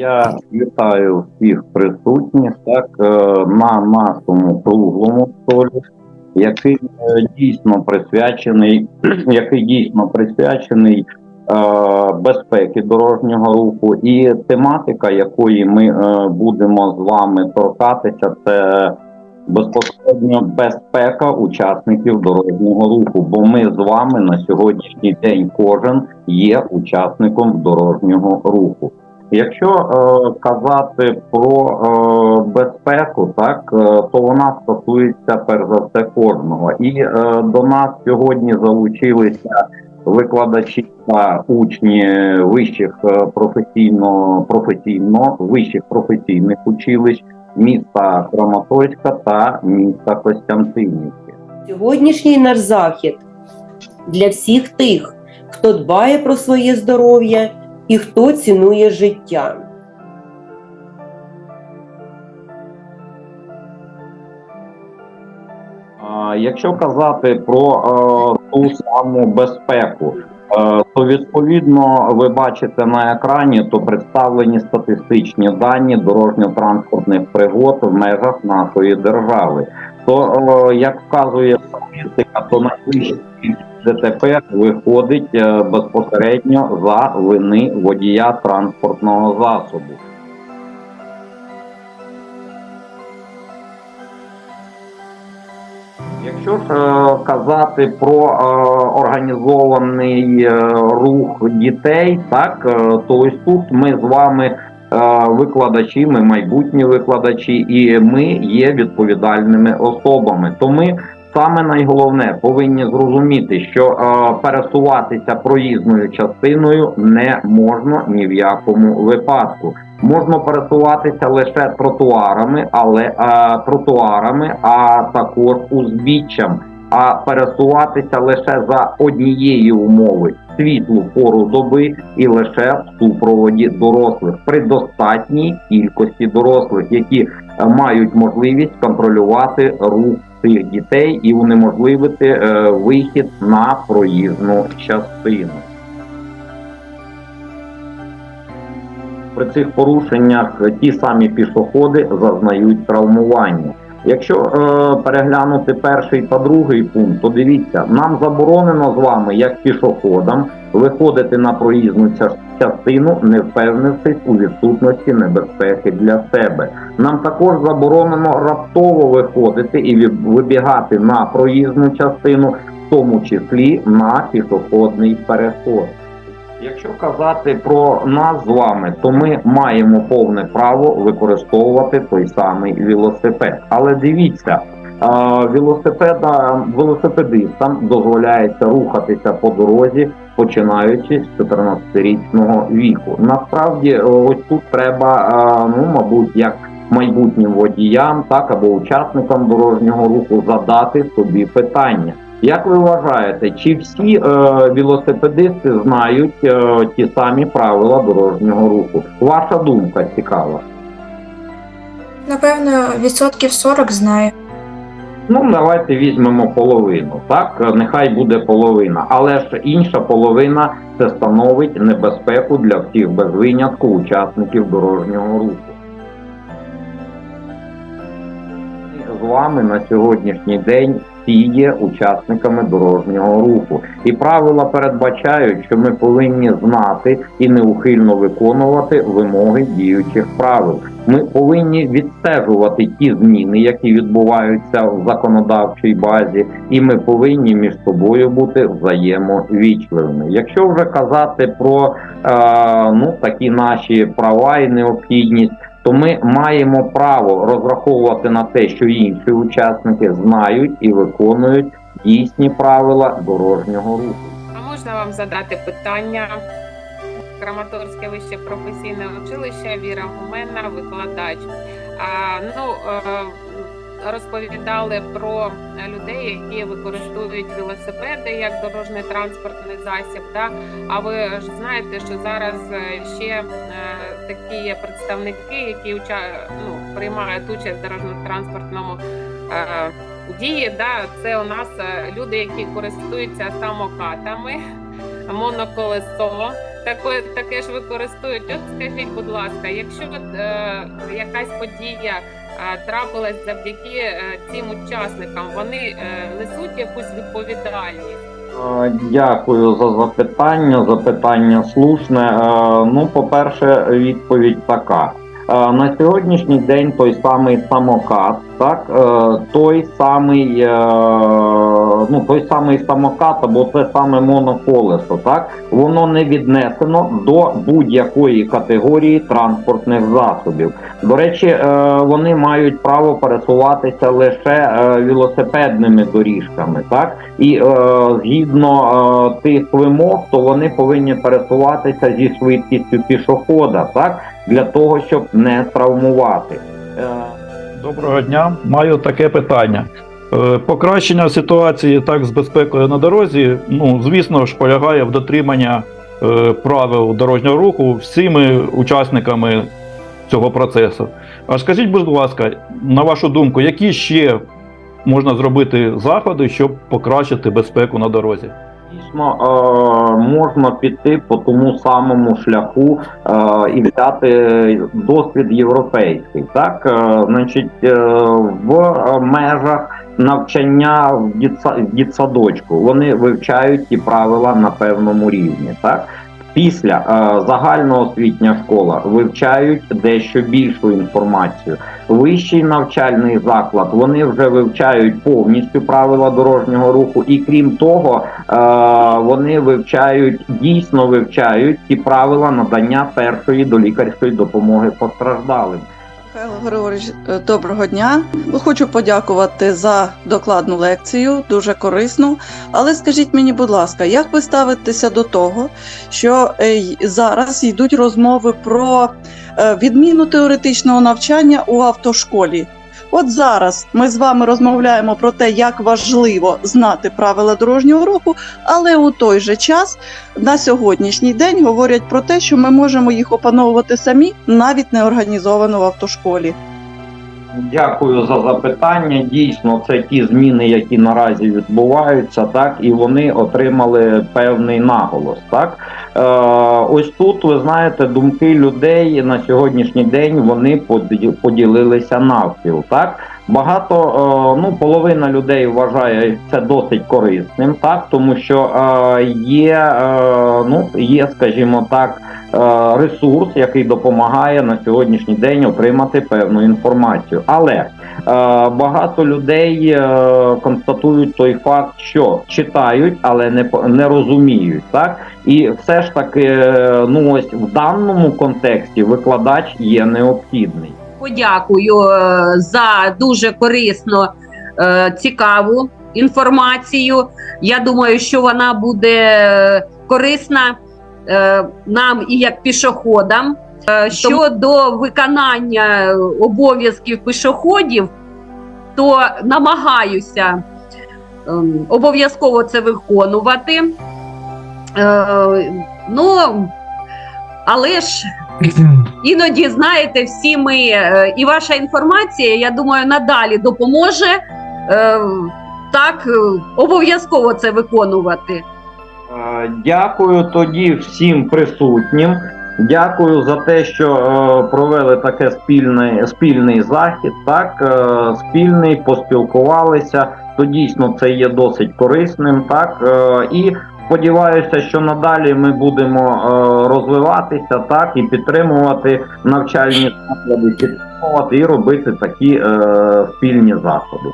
Я вітаю всіх присутніх так е, на нашому круглому столі, який е, дійсно присвячений, який дійсно присвячений е, безпеки дорожнього руху, і тематика, якої ми будемо з вами торкатися, це безпосередньо безпека учасників дорожнього руху. Бо ми з вами на сьогоднішній день кожен є учасником дорожнього руху. Якщо е, казати про е, безпеку, так е, то вона стосується перш за все кожного. І е, до нас сьогодні залучилися викладачі та учні вищих е, професійно професійно вищих професійних училищ міста Краматорська та міста Костянтинівки. Сьогоднішній наш захід для всіх тих, хто дбає про своє здоров'я і хто цінує життя. Якщо казати про е, ту саму безпеку, е, то відповідно ви бачите на екрані, то представлені статистичні дані дорожньо-транспортних пригод в межах нашої держави. То е, як вказує статистика, то найвищий ДТП виходить е, безпосередньо за вини водія транспортного засобу. Якщо ж е, казати про е, організований рух дітей, так то ось тут ми з вами викладачі, ми майбутні викладачі, і ми є відповідальними особами. То ми саме найголовне повинні зрозуміти, що е, пересуватися проїзною частиною не можна ні в якому випадку. Можна пересуватися лише тротуарами, але е, тротуарами, а також узбіччям. А пересуватися лише за однієї умови світлу пору доби і лише в супроводі дорослих при достатній кількості дорослих, які е, мають можливість контролювати рух цих дітей і унеможливити е, вихід на проїзну частину. При цих порушеннях ті самі пішоходи зазнають травмування. Якщо е, переглянути перший та другий пункт, то дивіться, нам заборонено з вами, як пішоходам, виходити на проїзну частину, не впевнившись у відсутності небезпеки для себе. Нам також заборонено раптово виходити і вибігати на проїзну частину, в тому числі на пішохідний переход. Якщо казати про нас з вами, то ми маємо повне право використовувати той самий велосипед. Але дивіться, велосипеда, велосипедистам дозволяється рухатися по дорозі, починаючи з 14-річного віку. Насправді, ось тут треба, ну мабуть, як майбутнім водіям, так або учасникам дорожнього руху задати собі питання. Як ви вважаєте, чи всі е, велосипедисти знають е, ті самі правила дорожнього руху? Ваша думка цікава. Напевно, відсотків 40 знаю. Ну, давайте візьмемо половину. Так, нехай буде половина, але ж інша половина це становить небезпеку для всіх без винятку учасників дорожнього руху. З вами на сьогоднішній день всі є учасниками дорожнього руху. І правила передбачають, що ми повинні знати і неухильно виконувати вимоги діючих правил. Ми повинні відстежувати ті зміни, які відбуваються в законодавчій базі, і ми повинні між собою бути взаємовічливими. Якщо вже казати про е, ну такі наші права і необхідність, то ми маємо право розраховувати на те, що інші учасники знають і виконують дійсні правила дорожнього руху. А можна вам задати питання? Краматорське вище професійне училище Віра Гуменна, викладач. А, ну, е, розповідали про людей, які використовують велосипеди як дорожній транспортний засіб. Да? А ви ж знаєте, що зараз е, ще е, такі є представники, які ну, приймають участь в дорожньо-транспортному е, дії. Да? Це у нас е, люди, які користуються самокатами, моноколесо. таке, таке ж використовують. От скажіть, будь ласка, якщо от, е, якась подія е, трапилась завдяки е, цим учасникам, вони е, несуть якусь відповідальність? Е, Дякую за запитання. Запитання слушне. Е, Ну, по-перше, відповідь така. Е, На сьогоднішній день той самий самокат, так, е, той самий, е, ну, той самий самокат або те саме моноколесо, так, воно не віднесено до будь-якої категорії транспортних засобів. До речі, е, вони мають право пересуватися лише велосипедними доріжками, так і згідно тих вимог, то вони повинні пересуватися зі швидкістю пішохода, так для того, щоб не травмувати. Доброго дня. Маю таке питання. Е, Покращення ситуації так з безпекою на дорозі, ну звісно ж, полягає в дотримання е, правил дорожнього руху всіми учасниками цього процесу. А скажіть, будь ласка, на вашу думку, які ще можна зробити заходи, щоб покращити безпеку на дорозі? Дійсно, е, можна піти по тому самому шляху е, і взяти досвід європейський. Так, е, значить, в межах навчання в дітсадочку вони вивчають ті правила на певному рівні. Так. Після е, загальноосвітня школа вивчають дещо більшу інформацію. Вищий навчальний заклад вони вже вивчають повністю правила дорожнього руху, і крім того, е, вони вивчають дійсно вивчають ті правила надання першої долікарської допомоги постраждалим. Михайло Григорович, е, доброго дня. Хочу подякувати за докладну лекцію, дуже корисну. Але скажіть мені, будь ласка, як ви ставитеся до того, що е, зараз йдуть розмови про е, відміну теоретичного навчання у автошколі? От зараз ми з вами розмовляємо про те, як важливо знати правила дорожнього руху, але у той же час на сьогоднішній день говорять про те, що ми можемо їх опановувати самі, навіть не організовано в автошколі. Дякую за запитання. Дійсно, це ті зміни, які наразі відбуваються, так і вони отримали певний наголос. Так е, ось тут ви знаєте, думки людей на сьогоднішній день вони поді- поділилися навпіл. Так багато, е, ну половина людей вважає це досить корисним, так тому що е, є, е, ну є, скажімо так. Ресурс, який допомагає на сьогоднішній день отримати певну інформацію, але багато людей констатують той факт, що читають, але не не розуміють, так і все ж таки, ну ось в даному контексті викладач є необхідний. Подякую е, за дуже корисну, е, цікаву інформацію. Я думаю, що вона буде корисна е, нам і як пішоходам. Щодо виконання обов'язків пішоходів, то намагаюся ем, обов'язково це виконувати. Ну, але ж Іноді, знаєте, всі ми е, і ваша інформація, я думаю, надалі допоможе е, так е, обов'язково це виконувати. Дякую тоді всім присутнім. Дякую за те, що провели таке спільний, спільний захід. Так, спільний, поспілкувалися. То дійсно це є досить корисним. Так і сподіваюся, що надалі ми будемо е, розвиватися, так і підтримувати навчальні заклади, підтримувати і робити такі е, спільні заходи.